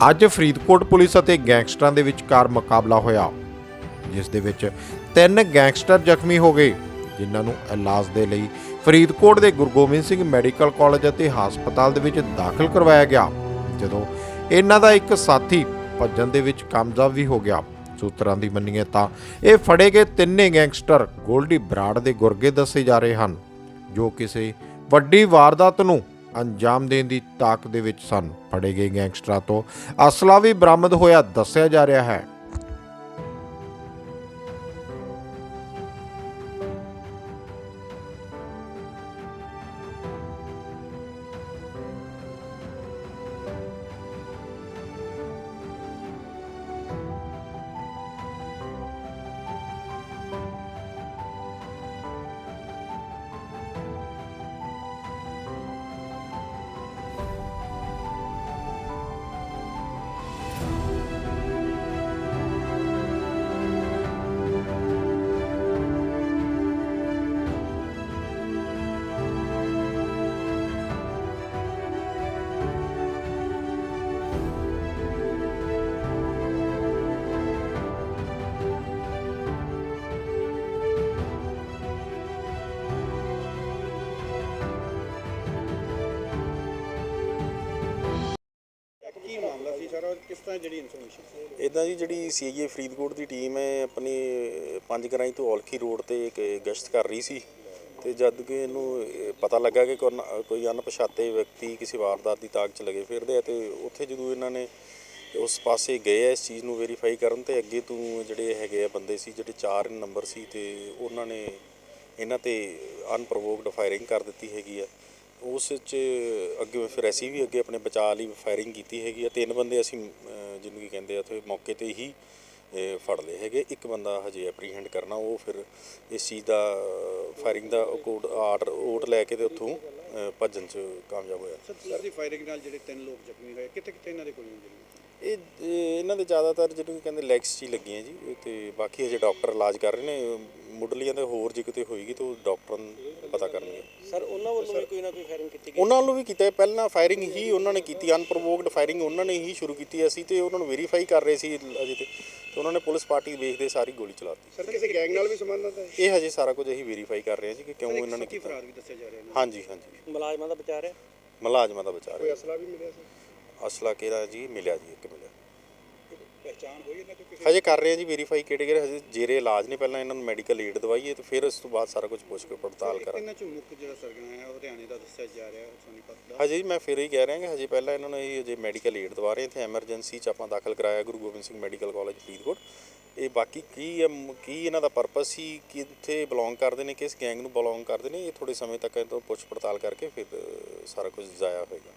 ਅੱਜ ਫਰੀਦਕੋਟ ਪੁਲਿਸ ਅਤੇ ਗੈਂਗਸਟਰਾਂ ਦੇ ਵਿਚਕਾਰ ਮੁਕਾਬਲਾ ਹੋਇਆ, ਜਿਸ ਦੇ ਵਿੱਚ ਤਿੰਨ ਗੈਂਗਸਟਰ ਜ਼ਖਮੀ ਹੋ ਗਏ, ਜਿਨ੍ਹਾਂ ਨੂੰ ਇਲਾਜ ਦੇ ਲਈ ਫਰੀਦਕੋਟ ਦੇ ਗੁਰੂ ਗੋਬਿੰਦ ਸਿੰਘ ਮੈਡੀਕਲ ਕਾਲਜ ਅਤੇ ਹਸਪਤਾਲ ਦੇ ਵਿੱਚ ਦਾਖਲ ਕਰਵਾਇਆ ਗਿਆ, ਜਦੋਂ ਇਹਨਾਂ ਦਾ ਇੱਕ ਸਾਥੀ ਭੱਜਣ ਦੇ ਵਿੱਚ ਕਾਮਯਾਬ ਵੀ ਹੋ ਗਿਆ। ਸੂਤਰਾਂ ਦੀ ਮੰਨੀਏ ਤਾਂ ਇਹ ਫੜੇ ਗਏ ਤਿੰਨੇ ਗੈਂਗਸਟਰ ਗੋਲਡੀ ਬਰਾੜ ਦੇ ਗੁਰਗੇ ਦੱਸੇ ਜਾ ਰਹੇ ਹਨ, ਜੋ ਕਿਸੇ ਵੱਡੀ ਵਾਰਦਾਤ ਨੂੰ ਅੰਜਾਮ ਦੇਣ ਦੀ ਤਾਕ ਦੇ ਵਿੱਚ ਸਨ, ਫੜੇ ਗਏ ਗੈਂਗਸਟਰਾਂ ਤੋਂ। ਅਸਲਾ ਵੀ ਬਰਾਮਦ ਹੋਇਆ, ਦੱਸਿਆ ਜਾ ਰਿਹਾ ਹੈ। ਮਾਮਲਾ ਸੀ ਕਿਸ ਤਰ੍ਹਾਂ ਜਿਹੜੀ ਇਨਫੋਰਮੇਸ਼ਨ ਇਦਾਂ ਜੀ, ਜਿਹੜੀ ਸੀਆਈਏ ਫਰੀਦਕੋਟ ਦੀ ਟੀਮ ਹੈ, ਆਪਣੀ ਪੰਜ ਗਰਾਈ ਤੋਂ ਔਲਖੀ ਰੋਡ ਤੇ ਇੱਕ ਗਸ਼ਤ ਕਰ ਰਹੀ ਸੀ। ਤੇ ਜਦ ਕਿ ਇਹਨੂੰ ਪਤਾ ਲੱਗਾ ਕਿ ਕੋਈ ਕੋਈ ਅਣਪਛਾਤੇ ਵਿਅਕਤੀ ਕਿਸੇ ਵਾਰਦਾਤ ਦੀ ਤਾਕ 'ਚ ਲਗੇ ਫਿਰਦੇ ਆ ਤੇ ਉੱਥੇ ਜਦੋਂ ਇਹਨਾਂ ਨੇ ਉਸ ਪਾਸੇ ਗਏ ਆ, ਇਸ ਚੀਜ਼ ਨੂੰ ਵੈਰੀਫਾਈ ਕਰਨ ਤੇ ਅੱਗੇ ਤੋਂ ਜਿਹੜੇ ਹੈਗੇ ਆ ਬੰਦੇ ਸੀ, ਜਿਹੜੇ 4 ਨੰਬਰ ਸੀ ਤੇ ਉਹਨਾਂ ਨੇ ਇਹਨਾਂ ਤੇ ਅਨਪ੍ਰੋਵੋਕਡ ਫਾਇਰਿੰਗ ਕਰ ਦਿੱਤੀ ਹੈਗੀ ਆ। ਉਸ 'ਚ ਅੱਗੇ ਫਿਰ ਅਸੀਂ ਵੀ ਅੱਗੇ ਆਪਣੇ ਬਚਾਅ ਲਈ ਫਾਇਰਿੰਗ ਕੀਤੀ ਹੈਗੀ ਆ। ਤਿੰਨ ਬੰਦੇ ਅਸੀਂ ਅਹ, ਜਿਹਨੂੰ ਕੀ ਕਹਿੰਦੇ ਆ ਉੱਥੇ ਮੌਕੇ ਤੇ ਹੀ ਫੜ ਲਏ ਹੈਗੇ। ਇੱਕ ਬੰਦਾ ਹਜੇ ਐਪਰੀਹੈਂਡ ਕਰਨਾ ਉਹ ਫਿਰ ਇਸ ਚੀਜ਼ ਦਾ ਫਾਇਰਿੰਗ ਦਾ ਕੋਡ ਆਰਡਰ ਓਟ ਲੈ ਕੇ ਤੇ ਉੱਥੋਂ ਅਹ, ਭੱਜਣ 'ਚ ਕਾਮਯਾਬ ਹੋਇਆ। ਸਰ ਪੁਲਿਸ ਦੀ ਫਾਇਰਿੰਗ ਨਾਲ ਜਿਹੜੇ ਤਿੰਨ ਲੋਕ ਜ਼ਖਮੀ ਹੋਏ ਕਿੱਥੇ ਕਿੱਥੇ ਇਹਨਾਂ ਦੇ ਕੋਈ ਇੰਜਰੀ ਇਹ ਇਹ ਇਹਨਾਂ ਦੇ ਜ਼ਿਆਦਾਤਰ ਜਿਹਨੂੰ ਕੀ ਕਹਿੰਦੇ ਲੈਗਸ 'ਚ ਹੀ ਲੱਗੀਆਂ ਜੀ ਇਹ ਤੇ ਬਾਕੀ ਹਜੇ ਡਾਕਟਰ ਇਲਾਜ ਕਰ ਰਹੇ ਨੇ। ਮੁੱਢਲੀਆਂ ਤੇ ਹੋਰ ਜੇ ਕਿਤੇ ਹੋਏਗੀ ਤਾਂ ਉਹ ਡਾਕਟਰ ਨੂੰ ਪਤਾ ਕਰਨਗੇ। ਸਰ ਉਹਨਾਂ ਵੱਲੋਂ ਵੀ ਕੋਈ ਨਾ ਕੋਈ ਫਾਇਰਿੰਗ ਕੀਤੀ ਉਹਨਾਂ ਵੱਲੋਂ ਵੀ ਕੀਤਾ ਹੈ। ਪਹਿਲਾਂ ਫਾਇਰਿੰਗ ਹੀ ਉਹਨਾਂ ਨੇ ਕੀਤੀ ਅਨਪ੍ਰੋਵੋਕਡ ਫਾਇਰਿੰਗ ਉਹਨਾਂ ਨੇ ਹੀ ਸ਼ੁਰੂ ਕੀਤੀ ਅਸੀਂ ਤੇ ਉਹਨਾਂ ਨੂੰ ਵੈਰੀਫਾਈ ਕਰ ਰਹੇ ਸੀ ਅਜੇ ਤੇ। ਤੇ ਉਹਨਾਂ ਨੇ ਪੁਲਿਸ ਪਾਰਟੀ ਵੇਖਦੇ ਸਾਰੀ ਗੋਲੀ ਚਲਾਤੀ ਸਰ ਕਿਸੇ ਗੈਂਗ ਨਾਲ ਵੀ ਸੰਬੰਧਤ ਹੈ ਇਹ ਹਜੇ ਸਾਰਾ ਕੁਝ ਅਸੀਂ ਵੈਰੀਫਾਈ ਕਰ ਰਹੇ ਹਾਂ ਜੀ ਕਿ ਕਿਉਂ ਇਹਨਾਂ ਨੇ ਕੀਤਾ। ਫਰਾਰ ਵੀ ਦੱਸਿਆ ਜਾ ਰਿਹਾ ਹੈ ਹਾਂਜੀ ਹਾਂਜੀ। ਮੁਲਾਜ਼ਮਾਂ ਦਾ ਰਿਹਾ ਮੁਲਾਜ਼ਮਾਂ ਦਾ ਬਚਾ ਕੋਈ ਅਸਲਾ ਵੀ ਮਿਲਿਆ ਸਰ? ਅਸਲਾ ਕਿਹੜਾ ਜੀ? ਮਿਲਿਆ ਜੀ ਇੱਕ ਮਿਲਿਆ। ਪਹਿਚਾਣ ਹੋਈ ਇਹਨਾਂ ਤੋਂ ਕਿਸੇ ਹਜੇ ਕਰ ਰਹੇ ਹਾਂ ਜੀ ਵੈਰੀਫਾਈ ਕਿਹੜੇ ਕਿਹੜੇ ਹਜੇ ਜੇਰੇ ਇਲਾਜ ਨੇ ਪਹਿਲਾਂ ਇਹਨਾਂ ਨੂੰ ਮੈਡੀਕਲ ਏਡ ਦਵਾਈਏ ਤੇ ਫਿਰ ਉਸ ਤੋਂ ਬਾਅਦ ਸਾਰਾ ਕੁਝ ਪੁੱਛ ਕੇ ਪੜਤਾਲ ਕਰਾਂਗੇ। ਇਹਨਾਂ ਚੋਂ ਮੁੱਖ ਜਿਹੜਾ ਸਰਗਨਾ ਹੈ ਉਹ ਹਰਿਆਣੇ ਦਾ ਦੱਸਿਆ ਜਾ ਰਿਹਾ ਸੋਨੀਪਤ ਦਾ ਹਜੇ ਮੈਂ ਫਿਰ ਹੀ ਕਹਿ ਰਿਹਾ ਕਿ ਹਜੇ ਪਹਿਲਾਂ ਇਹਨਾਂ ਨੂੰ ਇਹ ਹਜੇ ਮੈਡੀਕਲ ਏਡ ਦਵਾ ਰਹੇ ਇੱਥੇ ਐਮਰਜੈਂਸੀ ਚ ਆਪਾਂ ਦਾਖਲ ਕਰਾਇਆ ਗੁਰੂ ਗੋਬਿੰਦ ਸਿੰਘ ਮੈਡੀਕਲ ਕਾਲਜ ਫਰੀਦਕੋਟ। ਇਹ ਬਾਕੀ ਕੀ ਹੈ, ਕੀ ਇਹਨਾਂ ਦਾ ਪਰਪਸ ਸੀ ਕਿੱਥੇ ਬਿਲੋਂਗ ਕਰਦੇ ਨੇ ਕਿਸ ਗੈਂਗ ਨੂੰ ਬਿਲੋਂਗ ਕਰਦੇ ਨੇ ਇਹ ਥੋੜੇ ਸਮੇਂ ਤੱਕ ਇਹ ਤੋਂ ਪੁੱਛ ਪੜਤਾਲ ਕਰਕੇ ਫਿਰ ਸਾਰਾ ਕੁਝ ਜ਼ਾਇਆ ਹੋਏਗਾ।